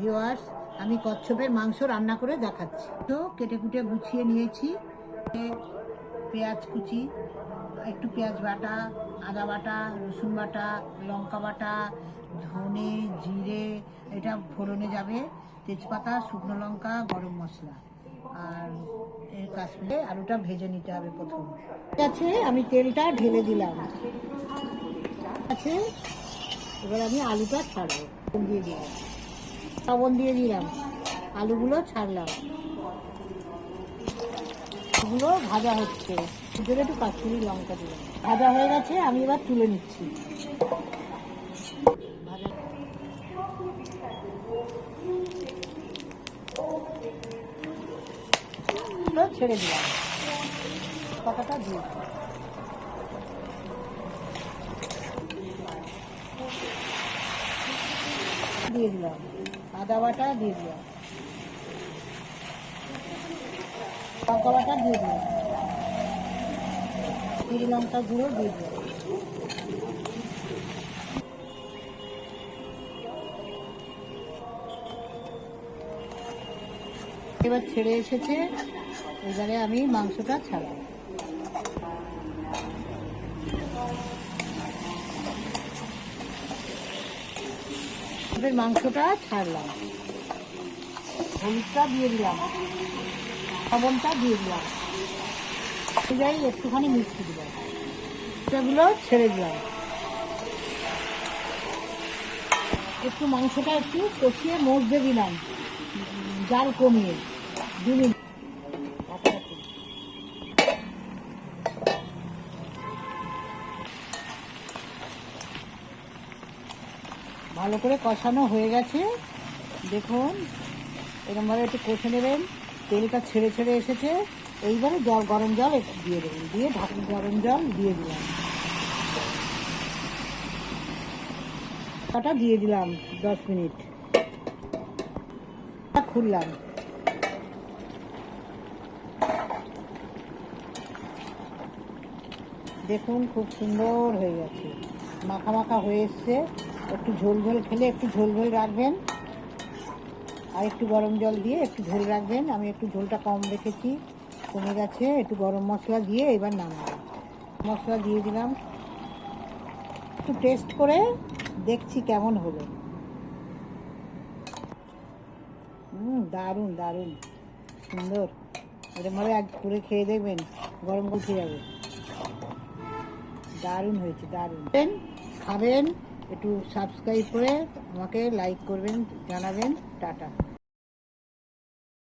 Viewers আমি কচ্ছপের মাংস রান্না করে দেখাচ্ছি। তো কেটে কুটে গুছিয়ে নিয়েছি। পেঁয়াজ কুচি, একটু পেঁয়াজ বাটা, আদা বাটা, রসুন বাটা, লঙ্কা বাটা, ধনে, জিরে, এটা ফোড়নে যাবে। তেজপাতা, শুকনো লঙ্কা, গরম মশলা। আর এর কাশ্মীরে আলুটা ভেজে নিতে হবে প্রথম। ঠিক আছে, আমি তেলটা ঢেলে দিলাম। আছে, এবার আমি আলুটা ছাড়বো। দিয়ে দিলাম। লবণ দিয়ে দিলাম। আলুগুলো ছাড়লাম। এগুলো ভাজা হচ্ছে। ভিতরে একটু কাশ্মীরি লঙ্কা দিলাম। ভাজা হয়ে গেছে, আমি এবার তুলে নিচ্ছি। ছেড়ে দিলাম। পাতাটা দিয়ে। দিয়ে দিলাম। আদা বাটা দিয়ে দিলাম লঙ্কা বাটা দিয়ে দিলাম চিড়ি লঙ্কা গুঁড়ো দিয়ে দিলাম এবার ছেড়ে এসেছে, এবারে আমি মাংসটা ছাড়বো। এবার মাংসটা ছাড়লাম। হলুদটা দিয়ে দিলাম। লবণটা দিয়ে দিলাম। যাই একটুখানি মিষ্টি দিলাম। সেগুলো ছেড়ে দিলাম। একটু মাংসটা একটু কষিয়ে মজতে দিলাম। জাল কমিয়ে। দু মিনিট। ভালো করে কষানো হয়ে গেছে। দেখুন এরকমভাবে একটু কষে নেবেন। তেলটা ছেড়ে ছেড়ে এসেছে। এইবারে জল, গরম জল দিয়ে দেবেন। দিয়ে ঢাকুন গরম জল দিয়ে দিলাম। কটা দিয়ে দিলাম দশ মিনিট। খুললাম। দেখুন, খুব সুন্দর হয়ে গেছে। মাখা মাখা হয়ে এসছে। একটু ঝোল ঝোল খেলে একটু ঝোল ঝোল রাখবেন। আর একটু গরম জল দিয়ে একটু ঝোল রাখবেন। আমি একটু ঝোলটা কম রেখেছি, কমে গেছে। একটু গরম মশলা দিয়ে এবার নামাবো। মশলা দিয়ে দিলাম। একটু টেস্ট করে দেখছি কেমন হলো হুম দারুণ দারুণ। সুন্দর। এরকম ভাবে এক করে খেয়ে দেখবেন, গরম করতে যাবে। দারুণ হয়েছে, দারুণ। খাবেন একটু সাবস্ক্রাইব করে আমাকে লাইক করবেন জানাবেন টাটা।